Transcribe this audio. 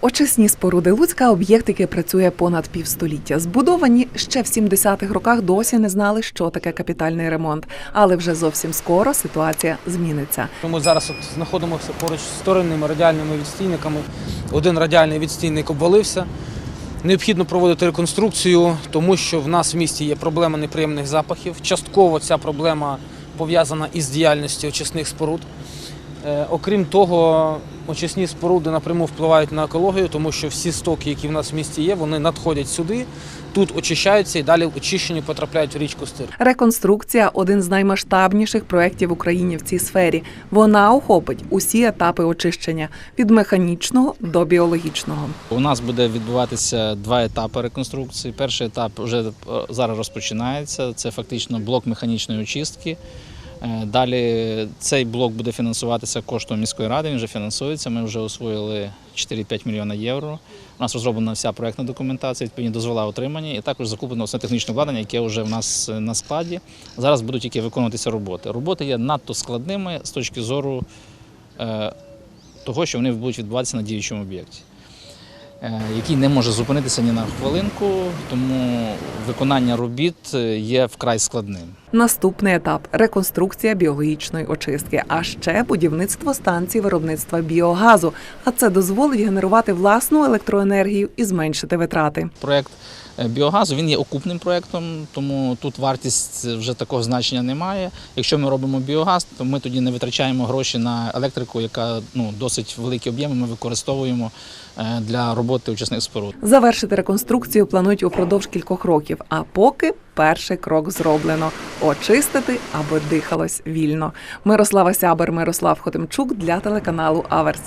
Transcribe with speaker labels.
Speaker 1: Очисні споруди Луцька об'єкт, який працює понад півстоліття. Збудовані ще в 70-х роках досі не знали, що таке капітальний ремонт. Але вже зовсім скоро ситуація зміниться.
Speaker 2: Ми зараз знаходимося поруч з вторинними радіальними відстійниками. Один радіальний відстійник обвалився. Необхідно проводити реконструкцію, тому що в нас в місті є проблема неприємних запахів. Частково ця проблема пов'язана із діяльністю очисних споруд. Е, Окрім того, очисні споруди напряму впливають на екологію, тому що всі стоки, які в нас в місті є, вони надходять сюди, тут очищаються і далі очищені потрапляють в річку Стир.
Speaker 1: Реконструкція один з наймасштабніших проєктів в Україні в цій сфері. Вона охопить усі етапи очищення від механічного до біологічного.
Speaker 3: У нас буде відбуватися два етапи реконструкції. Перший етап вже е, зараз розпочинається. Це фактично блок механічної очистки. Е, Далі цей блок буде фінансуватися коштом міської ради. Він вже фінансується. Ми вже освоїли 4-5 мільйона євро. У нас розроблена вся проектна документація, відповідні дозвола отримані, і також закуплено все технічне обладнання, яке вже в нас е, на складі. Зараз будуть тільки виконуватися роботи. Роботи є надто складними з точки зору е, того, що вони будуть відбуватися на діючому об'єкті. Е, Який не може зупинитися ні на хвилинку, тому виконання робіт е, є вкрай складним.
Speaker 1: Наступний етап реконструкція біологічної очистки, а ще будівництво станції виробництва біогазу. А це дозволить генерувати власну електроенергію і зменшити витрати.
Speaker 3: Проект е, біогазу він є окупним проектом, тому тут вартість вже такого значення немає. Якщо ми робимо біогаз, то ми тоді не витрачаємо гроші на електрику, яка ну досить великі об'єми ми використовуємо е, для роботи очисних споруд.
Speaker 1: Завершити реконструкцію планують упродовж кількох років. А поки перший крок зроблено очистити, аби дихалось вільно. Мирослава Сябер, Мирослав Хотимчук для телеканалу Аверс.